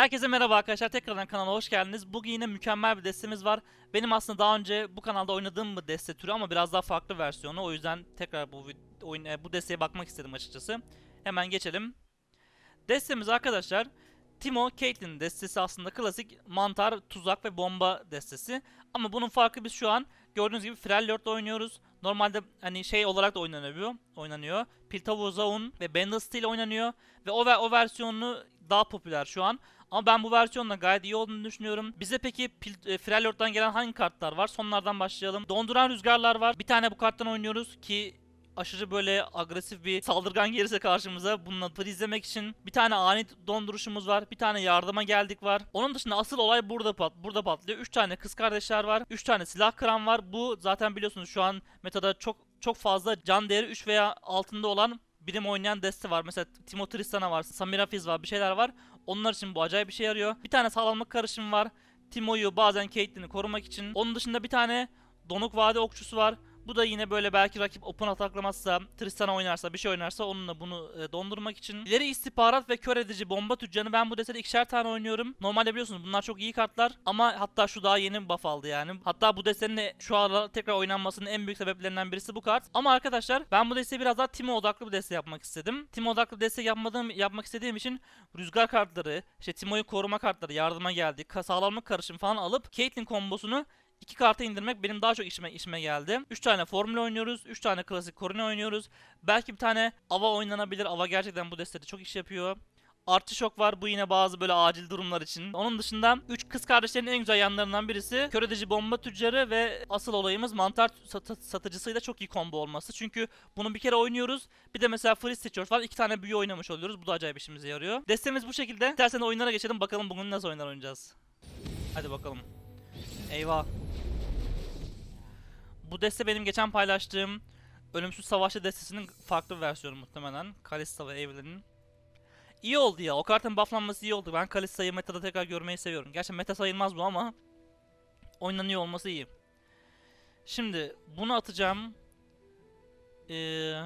Herkese merhaba arkadaşlar. Tekrardan kanala hoş geldiniz. Bugün yine mükemmel bir destemiz var. Benim aslında daha önce bu kanalda oynadığım bir deste türü ama biraz daha farklı versiyonu. O yüzden tekrar bu oyun e, bu desteye bakmak istedim açıkçası. Hemen geçelim. Destemiz arkadaşlar Timo Caitlyn destesi aslında klasik mantar, tuzak ve bomba destesi. Ama bunun farkı biz şu an gördüğünüz gibi Freljord'la oynuyoruz. Normalde hani şey olarak da oynanıyor. Oynanıyor. Piltover Zaun ve Bandle ile oynanıyor. Ve o, o versiyonu daha popüler şu an. Ama ben bu versiyonla gayet iyi olduğunu düşünüyorum. Bize peki e, Freljord'dan gelen hangi kartlar var? Sonlardan başlayalım. Donduran rüzgarlar var. Bir tane bu karttan oynuyoruz ki aşırı böyle agresif bir saldırgan gelirse karşımıza bununla izlemek için bir tane ani donduruşumuz var. Bir tane yardıma geldik var. Onun dışında asıl olay burada pat burada patlıyor. 3 tane kız kardeşler var. 3 tane silah kıran var. Bu zaten biliyorsunuz şu an metada çok çok fazla can değeri 3 veya altında olan birim oynayan deste var. Mesela Timo Tristana var, Samira Fiz var, bir şeyler var. Onlar için bu acayip bir şey yarıyor. Bir tane sağlamlık karışımı var. Timo'yu bazen Caitlyn'i korumak için. Onun dışında bir tane donuk vade okçusu var. Bu da yine böyle belki rakip open ataklamazsa, Tristana oynarsa, bir şey oynarsa onunla bunu e, dondurmak için. İleri istihbarat ve kör edici bomba tüccanı ben bu destede ikişer tane oynuyorum. Normalde biliyorsunuz bunlar çok iyi kartlar ama hatta şu daha yeni buff aldı yani. Hatta bu destenin de şu ara tekrar oynanmasının en büyük sebeplerinden birisi bu kart. Ama arkadaşlar ben bu desteği biraz daha Timo odaklı bir deste yapmak istedim. Timo odaklı deste yapmadığım, yapmak istediğim için rüzgar kartları, işte Timo'yu koruma kartları, yardıma geldi, sağlamlık karışım falan alıp Caitlyn kombosunu İki kartı indirmek benim daha çok işime işime geldi. 3 tane formül oynuyoruz. 3 tane klasik korune oynuyoruz. Belki bir tane ava oynanabilir. Ava gerçekten bu destede çok iş yapıyor. Artçı şok var bu yine bazı böyle acil durumlar için. Onun dışında 3 kız kardeşlerin en güzel yanlarından birisi kör edici bomba tüccarı ve asıl olayımız mantar sat- satıcısıyla çok iyi combo olması. Çünkü bunu bir kere oynuyoruz. Bir de mesela freeze seçiyoruz falan. iki tane büyü oynamış oluyoruz. Bu da acayip işimize yarıyor. Destemiz bu şekilde. İstersen oyunlara geçelim bakalım bugün nasıl oyunlar oynayacağız. Hadi bakalım. Eyvah. Bu deste benim geçen paylaştığım Ölümsüz Savaşçı destesinin farklı versiyonu muhtemelen. Kalista ve Evelyn'in. İyi oldu ya. O kartın bufflanması iyi oldu. Ben Kalista'yı metada tekrar görmeyi seviyorum. Gerçi meta sayılmaz bu ama oynanıyor olması iyi. Şimdi bunu atacağım. Ee,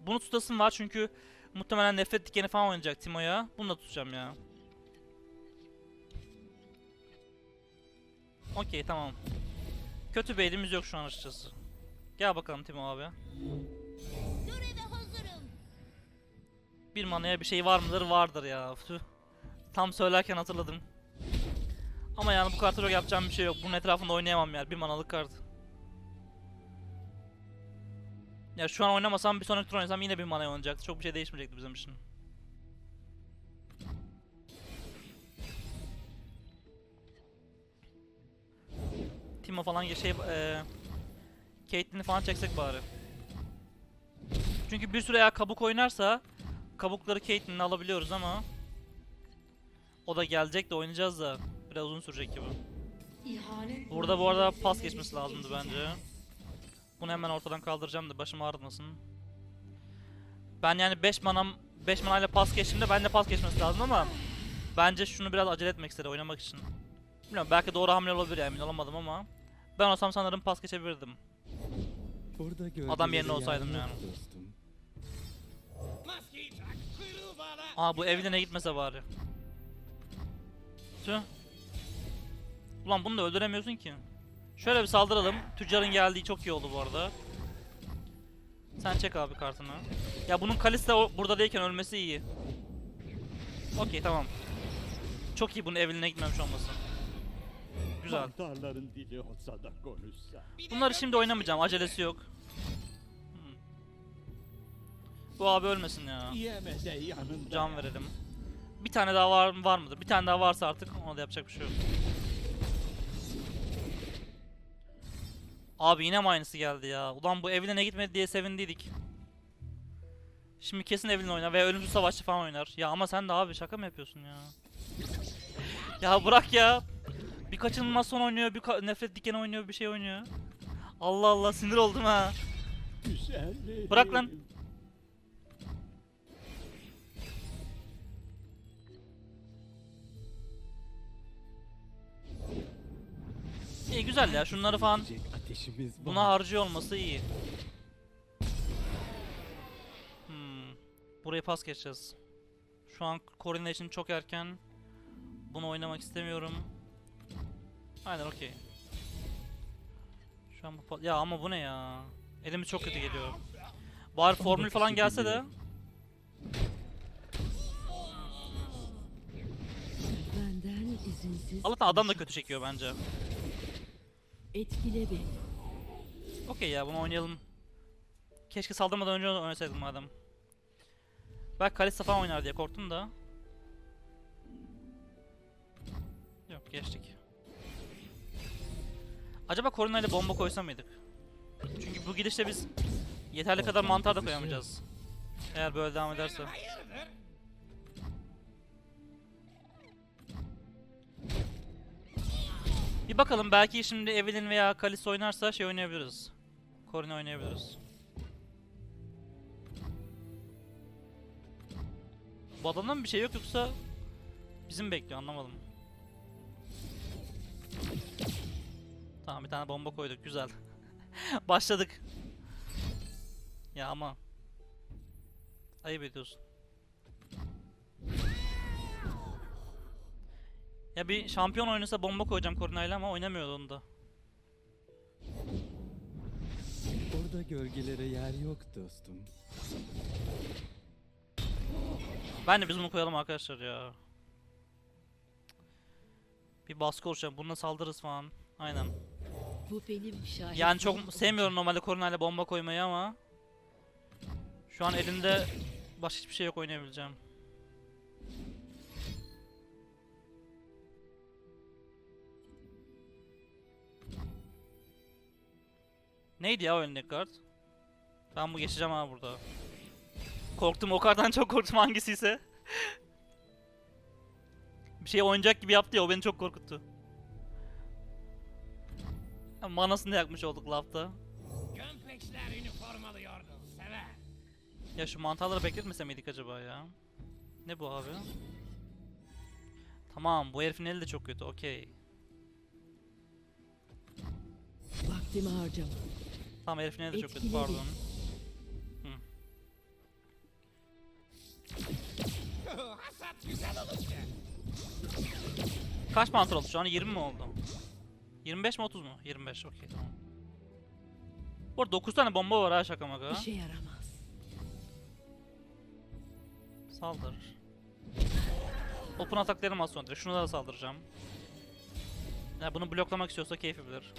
bunu tutasım var çünkü muhtemelen nefret dikeni falan oynayacak Timo'ya. Bunu da tutacağım ya. Okey tamam. Kötü bir elimiz yok şu an açıkçası. Gel bakalım Timo abi. Bir manaya bir şey var mıdır? Vardır ya. Tüh. Tam söylerken hatırladım. Ama yani bu kartı yok yapacağım bir şey yok. Bunun etrafında oynayamam ya. Bir manalık kart. Ya şu an oynamasam bir sonraki tur oynasam yine bir manaya oynayacaktı. Çok bir şey değişmeyecekti bizim için. Timo falan şey eee Caitlyn'i falan çeksek bari. Çünkü bir süre eğer kabuk oynarsa kabukları Caitlyn'le alabiliyoruz ama o da gelecek de oynayacağız da biraz uzun sürecek gibi. Burada bu arada pas geçmesi lazımdı bence. Bunu hemen ortadan kaldıracağım da başım ağrıtmasın. Ben yani 5 manam 5 manayla pas geçtiğimde ben de pas geçmesi lazım ama bence şunu biraz acele etmek istedi oynamak için. Bilmiyorum belki doğru hamle olabilir yani emin olamadım ama ben olsam sanırım pas geçebilirdim. Burada Adam yerine olsaydım yani. dostum. Aa bu evine gitmese bari. Tüh. Ulan bunu da öldüremiyorsun ki. Şöyle bir saldıralım. Tüccarın geldiği çok iyi oldu bu arada. Sen çek abi kartını. Ya bunun Kalista burada değilken ölmesi iyi. Okey tamam. Çok iyi bunun evine gitmemiş olması. Güzel. Mantarların dili olsa da konuşsa. Bunları şimdi oynamayacağım. Acelesi yok. Hmm. Bu abi ölmesin ya. Yanında. Can verelim. Bir tane daha var var mıdır? Bir tane daha varsa artık ona da yapacak bir şey yok. Abi yine mi aynısı geldi ya? Ulan bu Evelyn'e gitmedi diye sevindiydik. Şimdi kesin Evelyn oynar veya Ölümsüz Savaşçı falan oynar. Ya ama sen de abi şaka mı yapıyorsun ya? Ya bırak ya. Bir kaçınılmaz son oynuyor, bir nefret dikeni oynuyor, bir şey oynuyor. Allah Allah sinir oldum ha. Güzelliğim. Bırak lan. İyi güzel ya şunları falan buna harcıyor olması iyi. Hmm. Burayı pas geçeceğiz. Şu an Corina için çok erken. Bunu oynamak istemiyorum. Aynen okey. Şu an bu ya ama bu ne ya? Elimiz çok kötü geliyor. Bari formül falan gelse de. Benden izinsiz Allah'tan adam da kötü çekiyor bence. etkile beni. Okey ya bunu oynayalım. Keşke saldırmadan önce oynasaydım madem. Belki Kalista falan oynar diye korktum da. Yok geçtik. Acaba Corina ile bomba koysa mıydık? Çünkü bu gidişle biz yeterli kadar mantar da koyamayacağız. Eğer böyle devam ederse. Bir bakalım belki şimdi Evelyn veya Kalista oynarsa şey oynayabiliriz. Corina oynayabiliriz. Bu adamda bir şey yok yoksa bizim bekliyor anlamadım. Tamam bir tane bomba koyduk güzel. Başladık. Ya ama ayıp ediyorsun. Ya bir şampiyon oynasa bomba koyacağım Corina'yla ama oynamıyordu onu da. Orada gölgelere yer yok dostum. Ben de biz bunu koyalım arkadaşlar ya. Bir baskı oluşacak. Bununla saldırırız falan. Aynen. Bu benim şahit. Yani çok sevmiyorum normalde Corina'yla bomba koymayı ama şu an elimde başka hiçbir şey yok oynayabileceğim. Neydi ya önündeki kart? Ben bu geçeceğim ha burada. Korktum o karttan çok korktum hangisiyse. bir şey oynayacak gibi yaptı ya o beni çok korkuttu. Manasını da yakmış olduk lafta. Kompleksler üniformalıyordu. Sever. Ya şu mantarları bekletmese miydik acaba ya? Ne bu abi? Tamam bu herifin eli de çok kötü okey. Vaktimi harcama. Tamam herifin eli de çok kötü pardon. Hasat güzel olacak. Kaç mantar oldu şu an 20 mi oldu? 25 mi 30 mu? 25 okey tamam. Bu arada 9 tane bomba var ha şaka maka. İşe yaramaz. Saldır. Open ataklarım az sonra direkt. Şuna da saldıracağım. Ya bunu bloklamak istiyorsa keyfi bilir.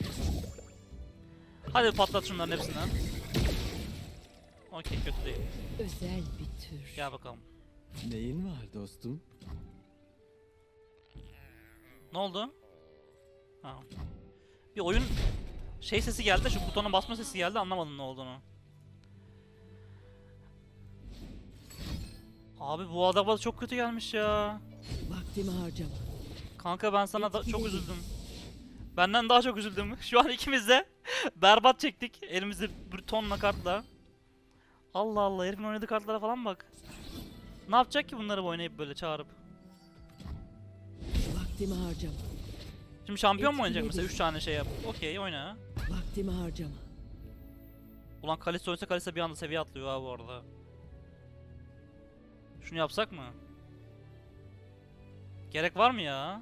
Hadi patlat şunların hepsinden. Okey kötü değil. Özel bir tür. Gel bakalım. Neyin var dostum? Ne oldu? Ha. Bir oyun şey sesi geldi şu butona basma sesi geldi anlamadım ne olduğunu. Abi bu adama çok kötü gelmiş ya. Vaktimi harcama. Kanka ben sana da çok üzüldüm. Benden daha çok üzüldüm. Şu an ikimiz de berbat çektik. Elimizde bir tonla kartla. Allah Allah herifin oynadığı kartlara falan bak. Ne yapacak ki bunları oynayıp böyle çağırıp? Vaktimi harcama. Şimdi şampiyon mu oynayacak mesela 3 tane şey yap. Okey oyna. Vaktimi harcama. Ulan Kalista oynasa Kalista bir anda seviye atlıyor abi bu arada. Şunu yapsak mı? Gerek var mı ya?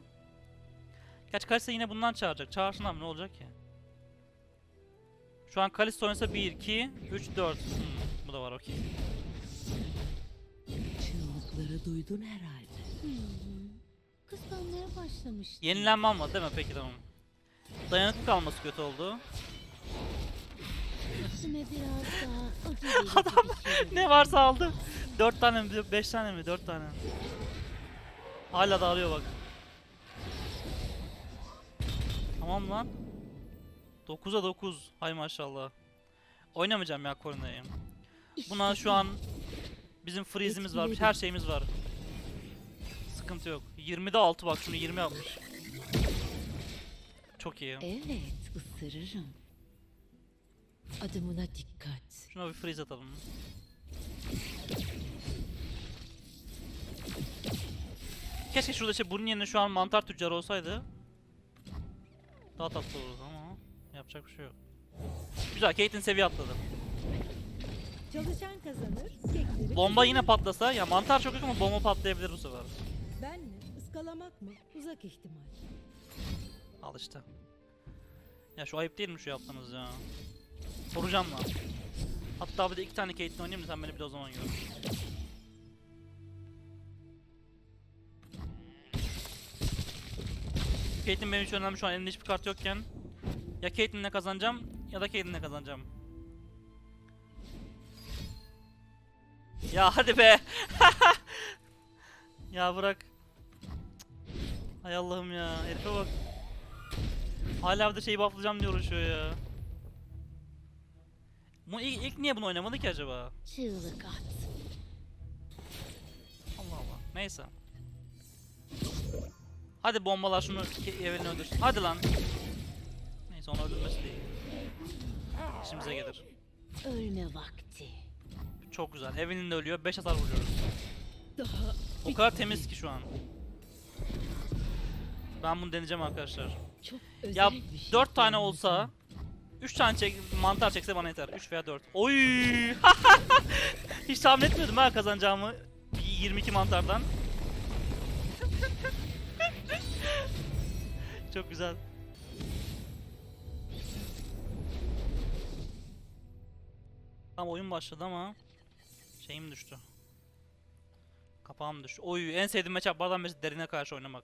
Gerçi Kalista yine bundan çağıracak. Çağırsın abi ne olacak ki? Şu an Kalista oynasa 1, 2, 3, 4. Hmm, bu da var okey. Çığlıkları duydun herhalde. Hmm. Kıskanmaya başlamıştım. Yenilenme almadı değil mi? Peki tamam. Dayanıklı kalması kötü oldu. İçime biraz daha acı verici bir şey ne varsa aldı. 4 tane mi? 5 tane mi? 4 tane. Hala da arıyor bak. Tamam lan. 9'a 9. Hay maşallah. Oynamayacağım ya Corina'yı. Buna şu an bizim freeze'imiz var. Her şeyimiz var. Sıkıntı yok. 20'de 6 bak şunu 20 yapmış. Çok iyi. Evet, ısırırım. Adımına dikkat. Şuna bir freeze atalım. Keşke şurada şey bunun yerine şu an mantar tüccarı olsaydı. Daha tatlı olurdu ama yapacak bir şey yok. Güzel, Caitlyn seviye atladı. Çalışan kazanır, Bomba yine patlasa, ya mantar çok yok ama bomba patlayabilir bu sefer. ben? Iskalamak mı? Uzak ihtimal. Al işte. Ya şu ayıp değil mi şu yaptığınız ya? Soracağım lan. Hatta bir de iki tane Caitlyn oynayayım da sen beni bir de o zaman gör. Caitlyn benim için önemli şu an elimde hiçbir kart yokken. Ya Caitlyn'le kazanacağım ya da Caitlyn'le kazanacağım. Ya hadi be. ya bırak. Hay Allah'ım ya. Herife bak. Hala de şeyi bufflayacağım diye uğraşıyor ya. Bu ilk, ilk niye bunu oynamadı ki acaba? Allah Allah. Neyse. Hadi bombalar şunu evini öldürsün. Hadi lan. Neyse onu öldürmesi değil. İşimize gelir. Ölme vakti. Çok güzel. Evinin de ölüyor. 5 hasar vuruyoruz. Daha O kadar temiz ki şu an. Ben bunu deneyeceğim arkadaşlar. çok özel Ya bir şey. 4 tane yalnız olsa 3 tane çek mantar çekse bana yeter. 3 veya 4. Oy! Hiç tahmin etmiyordum ha kazanacağımı. 22 mantardan. Çok güzel. Tam oyun başladı ama şeyim düştü. Kapağım düştü. Oy en sevdiğim matchuplardan birisi derine karşı oynamak.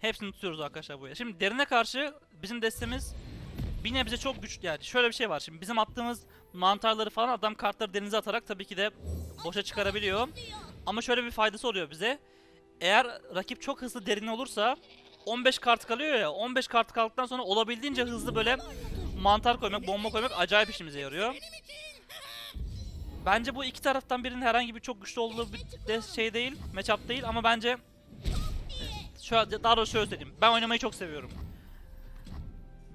Hepsini tutuyoruz arkadaşlar buraya. Şimdi derine karşı bizim destemiz bir nebze çok güçlü yani. Şöyle bir şey var. Şimdi bizim attığımız mantarları falan adam kartları denize atarak tabii ki de boşa çıkarabiliyor. Ama şöyle bir faydası oluyor bize. Eğer rakip çok hızlı derin olursa 15 kart kalıyor ya. 15 kart kaldıktan sonra olabildiğince hızlı böyle mantar koymak, bomba koymak acayip işimize yarıyor. Bence bu iki taraftan birinin herhangi bir çok güçlü olduğu bir şey değil, matchup değil ama bence Şöyle, daha doğrusu şöyle söyleyeyim. Ben oynamayı çok seviyorum.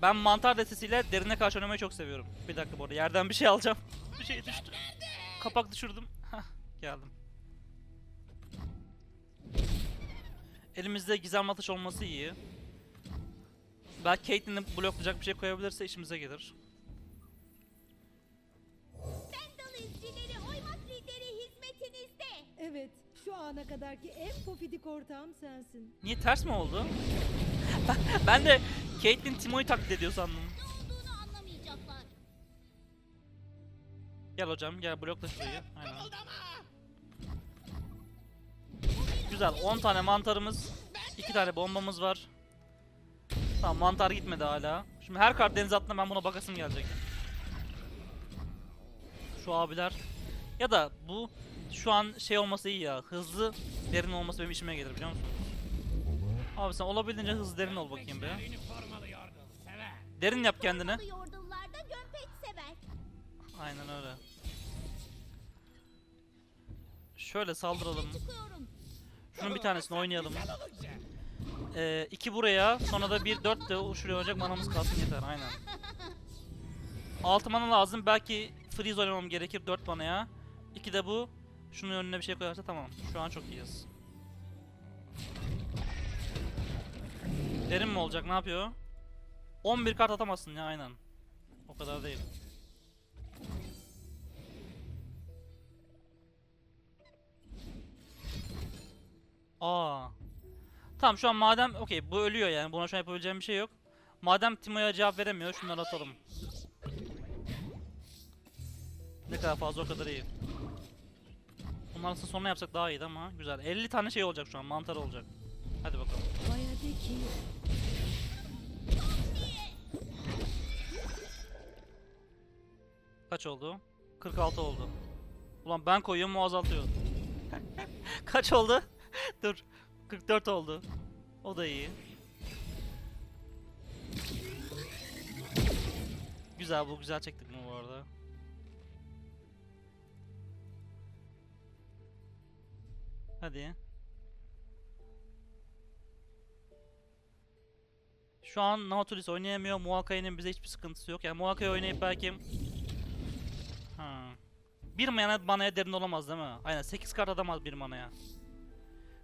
Ben mantar destesiyle derine karşı oynamayı çok seviyorum. Bir dakika bu arada yerden bir şey alacağım. Bir şey düştü. Kapak düşürdüm. Hah geldim. Elimizde gizem atış olması iyi. Belki Caitlyn'i bloklayacak bir şey koyabilirse işimize gelir. Şu ana kadarki en pofidik ortağım sensin. Niye ters mi oldu? ben de Caitlyn Timo'yu taklit ediyor sandım. Ne olduğunu anlamayacaklar. Gel hocam gel blokla şurayı. Aynen. Güzel 10 tane mantarımız 2 tane bombamız var. Tamam mantar gitmedi hala. Şimdi her kart denize attığında ben buna bakasım gelecek. Şu abiler. Ya da bu şu an şey olması iyi ya. Hızlı derin olması benim işime gelir biliyor musun? Abi sen olabildiğince hızlı derin ol bakayım be. Derin yap kendini. Aynen öyle. Şöyle saldıralım. Şunun bir tanesini oynayalım. Ee, iki buraya, sonra da bir dört de şuraya olacak manamız kalsın yeter aynen. Altı mana lazım. Belki freeze oynamam gerekir 4 manaya. İki de bu. Şunun önüne bir şey koyarsa tamam. Şu an çok iyiyiz. Derin mi olacak? Ne yapıyor? 11 kart atamazsın ya aynen. O kadar değil. Aa. Tamam şu an madem okey bu ölüyor yani buna şu an yapabileceğim bir şey yok. Madem Timo'ya cevap veremiyor şunları atalım. Ne kadar fazla o kadar iyi. Bunları aslında sonra yapsak daha iyiydi ama güzel. 50 tane şey olacak şu an mantar olacak. Hadi bakalım. Kaç oldu? 46 oldu. Ulan ben koyuyorum o azaltıyor. Kaç oldu? Dur. 44 oldu. O da iyi. Güzel bu güzel çektik bunu Hadi. Şu an Nautilus oynayamıyor. Muakai'nin bize hiçbir sıkıntısı yok. Yani Muakai oynayıp belki Ha. Bir mana manaya derin olamaz değil mi? Aynen 8 kart atamaz bir manaya.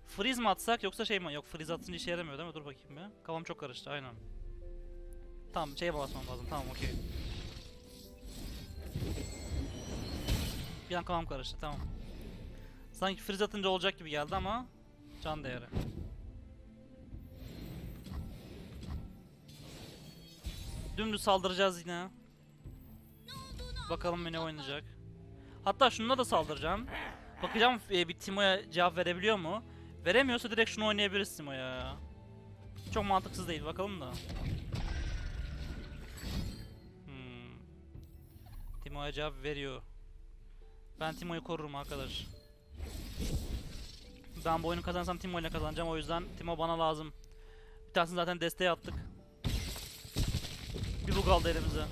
Freeze mi atsak yoksa şey mi? Yok freeze atınca işe yaramıyor değil mi? Dur bakayım bir. Kafam çok karıştı aynen. Tamam şeye basmam lazım tamam okey. Bir an kafam karıştı tamam. Sanki freeze atınca olacak gibi geldi ama Can değeri. Dümdüz saldıracağız yine. Bakalım ne oynayacak. Hatta şununla da saldıracağım. Bakacağım e, bir Timo'ya cevap verebiliyor mu? Veremiyorsa direkt şunu oynayabiliriz Timo'ya ya. Çok mantıksız değil bakalım da. Hmm. Timo'ya cevap veriyor. Ben Timo'yu korurum arkadaş. Ben bu oyunu kazansam Timo ile kazanacağım o yüzden Timo bana lazım. Bir tanesini zaten desteğe attık. Bir bu kaldı elimize.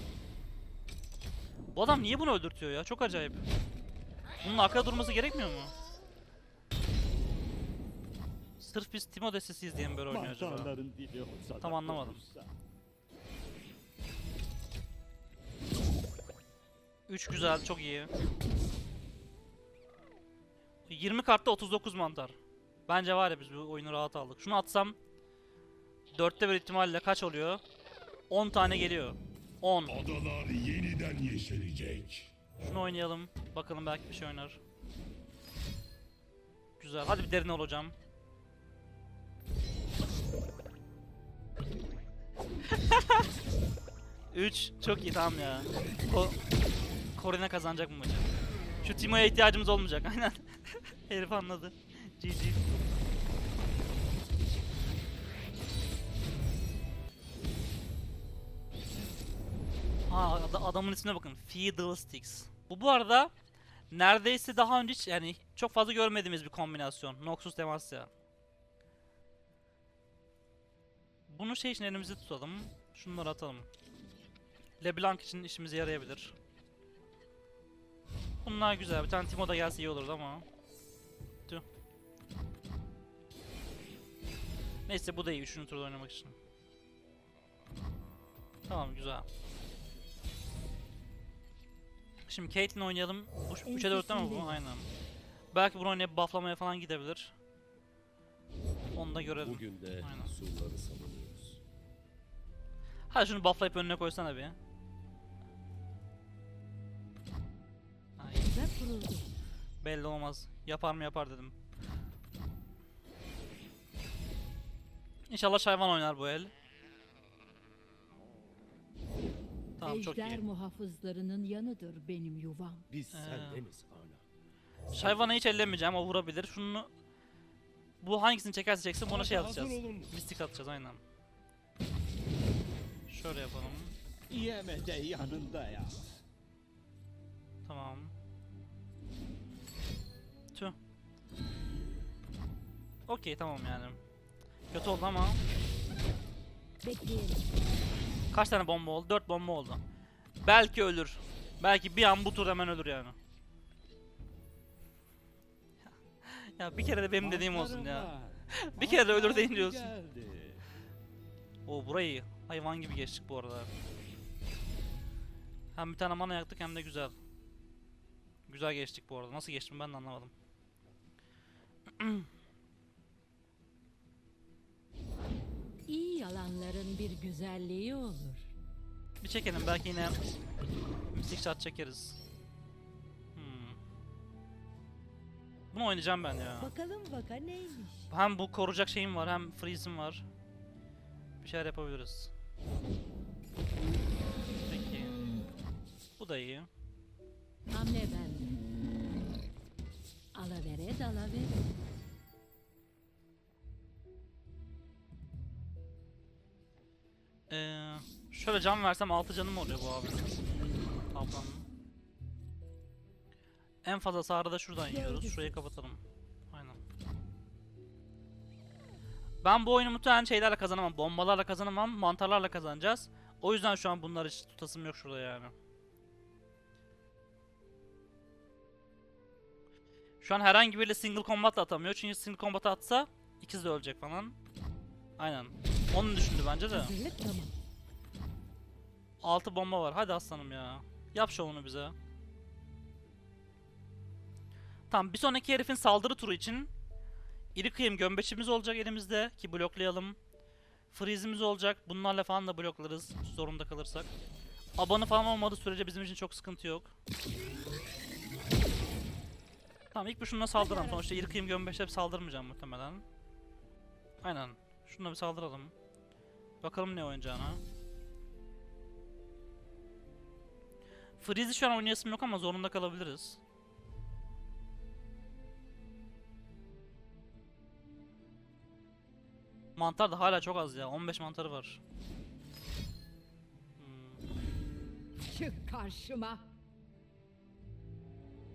Bu adam niye bunu öldürtüyor ya? Çok acayip. Bunun arkada durması gerekmiyor mu? Sırf biz Timo destesiyiz diye mi böyle oynuyor acaba? Tam anlamadım. konuşsa. 3 güzel, çok iyi. 20 kartta 39 mantar. Bence var ya biz bu oyunu rahat aldık. Şunu atsam 4'te bir ihtimalle kaç oluyor? 10 tane geliyor. 10. Adalar yeniden yeşerecek. Şunu oynayalım. Bakalım belki bir şey oynar. Güzel. Hadi bir derin olacağım. Üç. Çok iyi tamam ya. Ko Korina kazanacak bu maçı. Şu Timo'ya ihtiyacımız olmayacak. Aynen. Herif anladı. GG. Ha ad- adamın ismine bakın. Fiddlesticks. Bu bu arada neredeyse daha önce hiç yani çok fazla görmediğimiz bir kombinasyon. Noxus Demacia. Bunu şey için elimizde tutalım. Şunları atalım. LeBlanc için işimize yarayabilir. Bunlar güzel. Bir tane Timo da gelse iyi olurdu ama. Neyse bu da iyi. Üçüncü turda oynamak için. Tamam güzel. Şimdi Caitlyn oynayalım. Bu 3'e 4'te mi bu? Aynen. Belki bunu oynayıp bufflamaya falan gidebilir. Onu da görelim. Bugün de Aynen. surları savunuyoruz. Hadi şunu bufflayıp önüne koysana bir. Ay, belli olmaz. Yapar mı yapar dedim. İnşallah Şayvan oynar bu el. Tamam çok Ejder iyi. muhafızlarının yanıdır benim yuvam. Biz Ee. sendeniz ana. Şayvan'ı hiç ellemeyeceğim o vurabilir. Şunu bu hangisini çekerse çeksin buna şey atacağız. Mistik atacağız aynen. Şöyle yapalım. Yeme de yanında ya. Tamam. Tüh. Okey tamam yani. Kötü oldu ama. Bekleyelim. Kaç tane bomba oldu? 4 bomba oldu. Belki ölür. Belki bir an bu tur hemen ölür yani. ya bir kere de benim dediğim olsun ya. Bir kere de ölür Mantar deyin diyorsun. geldi. O burayı hayvan gibi geçtik bu arada. Hem bir tane mana yaktık hem de güzel. Güzel geçtik bu arada. Nasıl geçtim ben de anlamadım. İyi yalanların bir güzelliği olur. Bir çekelim belki yine Mystic Shot çekeriz. Hmm. Bunu oynayacağım ben ya. Bakalım vaka neymiş? Hem bu koruyacak şeyim var hem freeze'im var. Bir şeyler yapabiliriz. Peki. Bu da iyi. Hamle bende. Alavere dalavere. Ee, şöyle can versem 6 canım oluyor bu abi. Ablanın. En fazla hasarı da şuradan yiyoruz. Şurayı kapatalım. Aynen. Ben bu oyunu muhtemelen şeylerle kazanamam. Bombalarla kazanamam. Mantarlarla kazanacağız. O yüzden şu an bunlar hiç tutasım yok şurada yani. Şu an herhangi biriyle single combat atamıyor. Çünkü single combat atsa ikisi de ölecek falan. Aynen. Onu düşündü bence de. Hazırlık tamam. 6 bomba var. Hadi aslanım ya. Yap şovunu bize. Tamam bir sonraki herifin saldırı turu için iri kıyım gömbeçimiz olacak elimizde ki bloklayalım. Freeze'imiz olacak. Bunlarla falan da bloklarız zorunda kalırsak. Abanı falan olmadığı sürece bizim için çok sıkıntı yok. Tamam ilk bir şununla saldıralım. Sonuçta iri kıyım gömbeçle saldırmayacağım muhtemelen. Aynen. Şuna bir saldıralım. Bakalım ne oynayacağına. Freeze'i şu an oynayasım yok ama zorunda kalabiliriz. Mantar da hala çok az ya. 15 mantarı var. Hmm. Çık karşıma.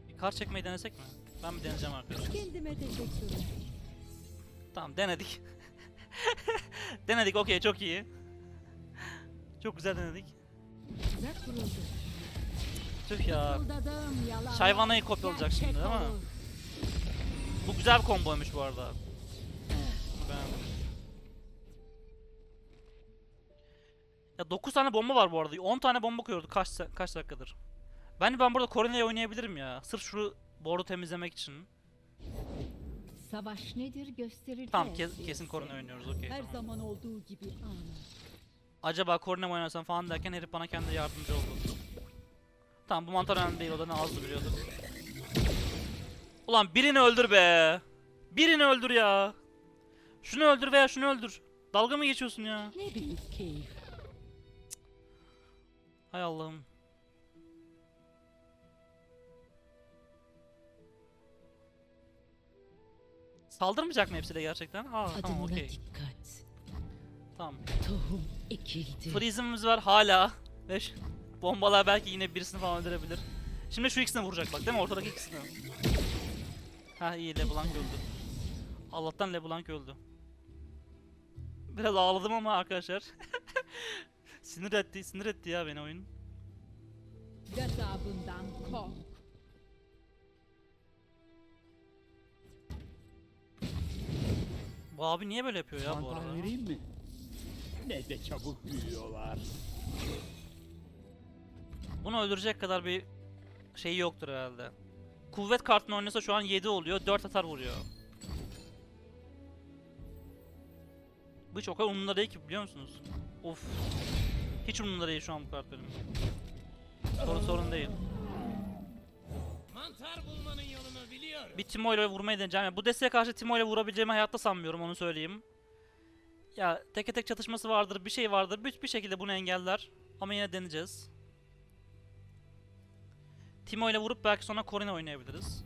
Bir kar çekmeyi denesek mi? Ben bir deneyeceğim arkadaşlar. Kendime teşekkürler. Tamam denedik. denedik okey çok iyi. Çok güzel denedik. Tüh ya. Şayvanayı kopyalayacak şimdi, mi? Bu güzel bir komboymuş bu arada. Beğendim. Ya 9 tane bomba var bu arada. 10 tane bomba koyuyordu kaç kaç dakikadır. Ben ben burada Kore'yi oynayabilirim ya. Sırf şu board'u temizlemek için. Savaş nedir göstereceğiz. Tamam kes- kesin Korene oynuyoruz okey Her tamam. zaman olduğu gibi ana. Acaba Korene mi oynasam falan derken herif bana kendi yardımcı oldu. Tamam bu mantar önemli değil o da ne azdı biliyorduk. Ulan birini öldür be. Birini öldür ya. Şunu öldür veya şunu öldür. Dalga mı geçiyorsun ya? Ne büyük keyif. Hay Allah'ım. Saldırmayacak mı hepsi de gerçekten? Aa tamam Adımına okey. dikkat. Tamam. Tohum ekildi. Freeze'imiz var hala. Ve şu- bombalar belki yine birisini falan öldürebilir. Şimdi şu ikisini vuracak bak değil mi? Ortadaki ikisini. Ha iyi LeBlanc öldü. Allah'tan LeBlanc öldü. Biraz ağladım ama arkadaşlar. sinir etti, sinir etti ya beni oyun. Gazabından kork. Bu abi niye böyle yapıyor ya bu arada? vereyim mi? Ne de çabuk büyüyorlar. Bunu öldürecek kadar bir şeyi yoktur herhalde. Kuvvet kartını oynasa şu an 7 oluyor, 4 atar vuruyor. Bu kadar umurumda değil ki biliyor musunuz? Of. Hiç umurumda değil şu an bu kart benim. Sorun sorun değil. Mantar bulmanın biliyorum. Bir Timo ile vurmayı deneyeceğim. Yani bu desteğe karşı Timo ile vurabileceğimi hayatta sanmıyorum onu söyleyeyim. Ya tek tek çatışması vardır, bir şey vardır. Bir, bir şekilde bunu engeller. Ama yine deneyeceğiz. Timo ile vurup belki sonra Corina oynayabiliriz.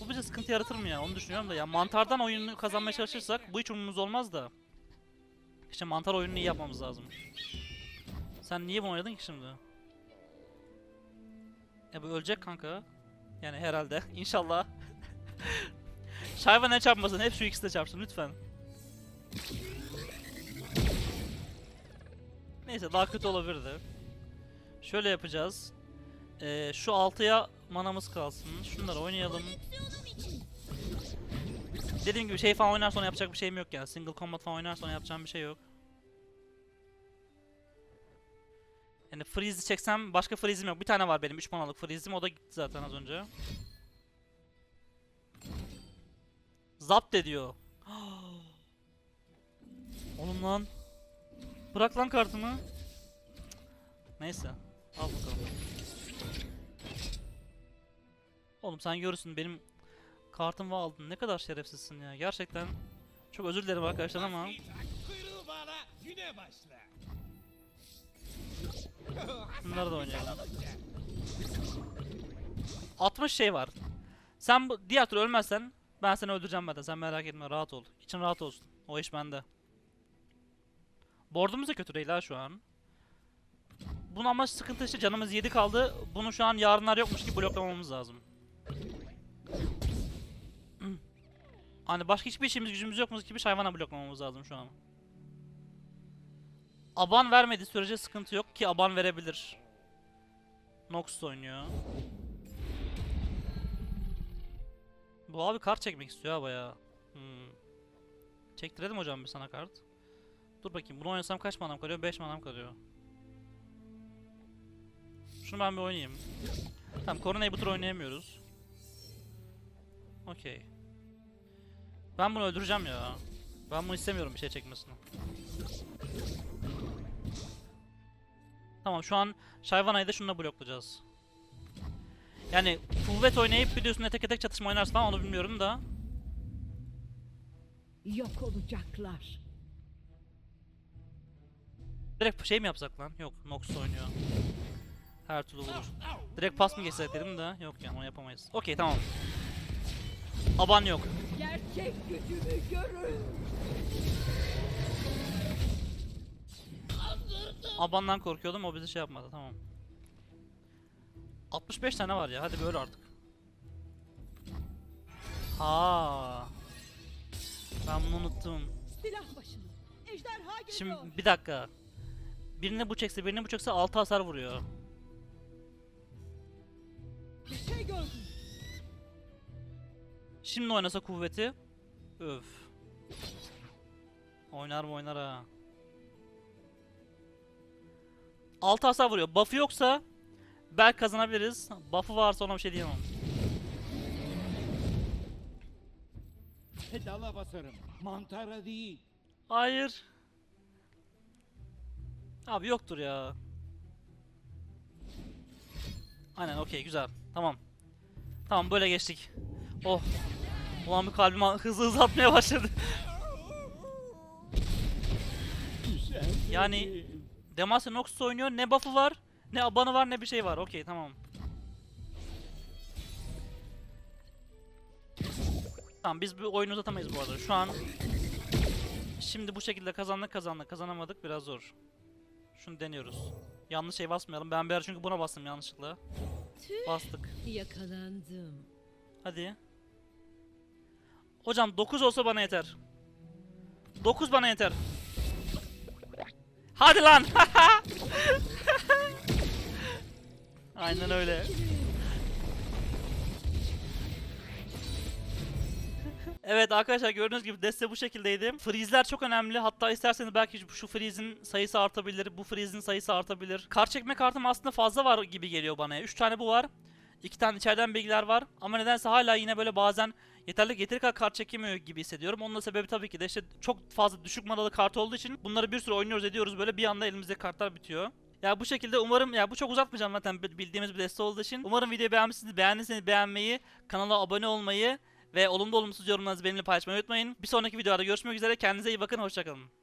Bu bize sıkıntı yaratır mı ya? Onu düşünüyorum da ya. Mantardan oyunu kazanmaya çalışırsak bu hiç umurumuz olmaz da. İşte mantar oyununu iyi yapmamız lazım. Sen niye bunu oynadın ki şimdi? Ya bu ölecek kanka. Yani herhalde. İnşallah. Şayva ne çarpmasın? Hep şu ikisi de çarpsın lütfen. Neyse daha kötü olabilirdi. Şöyle yapacağız. Ee, şu 6'ya manamız kalsın. Şunları oynayalım. Dediğim gibi şey falan oynar sonra yapacak bir şeyim yok yani. Single combat falan oynar sonra yapacağım bir şey yok. Yani freeze'i çeksem başka freeze'im yok. Bir tane var benim 3 manalık freeze'im o da gitti zaten az önce. Zapt ediyor. Oğlum lan. Bırak lan kartımı. Neyse. Al bakalım. Oğlum sen görürsün benim kartımı aldın. Ne kadar şerefsizsin ya. Gerçekten çok özür dilerim arkadaşlar ama güne başla. Bunları da oynayalım. 60 şey var. Sen bu diğer türlü ölmezsen ben seni öldüreceğim zaten. Sen merak etme rahat ol. İçin rahat olsun. O iş bende. Board'umuz da kötü değil ha şu an. Bunun ama sıkıntı işte canımız 7 kaldı. Bunu şu an yarınlar yokmuş gibi bloklamamız lazım. Hani başka hiçbir işimiz gücümüz yokmuş gibi hayvana bloklamamız lazım şu an. Aban vermediği sürece sıkıntı yok ki aban verebilir. Nox oynuyor. Bu abi kart çekmek istiyor ha bayağı. Hmm. Çektirelim hocam bir sana kart. Dur bakayım bunu oynasam kaç manam kalıyor? 5 manam kalıyor. Şunu ben bir oynayayım. Tamam Corona'yı bu tur oynayamıyoruz. Okey. Ben bunu öldüreceğim ya. Ben bunu istemiyorum bir şey çekmesini. Tamam şu an Shyvana'yı da şununla bloklayacağız. Yani kuvvet oynayıp üstüne tek tek çatışma oynarsın falan onu bilmiyorum da. Yok olacaklar. Direkt şey mi yapsak lan? Yok Nox oynuyor. Her türlü vurur. Direkt pas mı geçsek dedim de yok yani onu yapamayız. Okey tamam. Aban yok. Gerçek gücümü görün. Abandan korkuyordum o bizi şey yapmadı tamam. 65 tane var ya hadi böyle artık. Ha. Ben bunu unuttum. Silah başına. Ejderha geliyor. Şimdi bir dakika. Birine bu çekse birine bu çekse 6 hasar vuruyor. Bir şey gördüm. Şimdi oynasa kuvveti. Öf. Oynar mı oynar ha. 6 hasar vuruyor. Buff'ı yoksa belki kazanabiliriz. Buff'ı varsa ona bir şey diyemem. Pedala basarım. Mantara değil. Hayır. Abi yoktur ya. Aynen okey güzel. Tamam. Tamam böyle geçtik. Oh. Ulan bir kalbim hızlı hızlı atmaya başladı. Yani-. Demacia Noxus oynuyor. Ne buff'ı var, ne abanı var, ne bir şey var. Okey tamam. Tamam biz bu oyunu uzatamayız bu arada. Şu an şimdi bu şekilde kazandık kazandık kazanamadık biraz zor. Şunu deniyoruz. Yanlış şey basmayalım. Ben bir ara çünkü buna bastım yanlışlıkla. Bastık. Yakalandım. Hadi. Hocam 9 olsa bana yeter. 9 bana yeter. Hadi lan. Aynen öyle. Evet arkadaşlar gördüğünüz gibi deste bu şekildeydi. Freeze'ler çok önemli. Hatta isterseniz belki şu freeze'in sayısı artabilir. Bu freeze'in sayısı artabilir. Kart çekme kartım aslında fazla var gibi geliyor bana. 3 tane bu var. İki tane içeriden bilgiler var. Ama nedense hala yine böyle bazen yeterli yeteri kadar kart çekemiyor gibi hissediyorum. Onun da sebebi tabii ki de işte çok fazla düşük manalı kart olduğu için bunları bir sürü oynuyoruz ediyoruz böyle bir anda elimizde kartlar bitiyor. Ya bu şekilde umarım ya bu çok uzatmayacağım zaten bildiğimiz bir deste olduğu için. Umarım videoyu beğenmişsiniz. Beğendiyseniz beğenmeyi, kanala abone olmayı ve olumlu olumsuz yorumlarınızı benimle paylaşmayı unutmayın. Bir sonraki videoda görüşmek üzere. Kendinize iyi bakın. Hoşçakalın.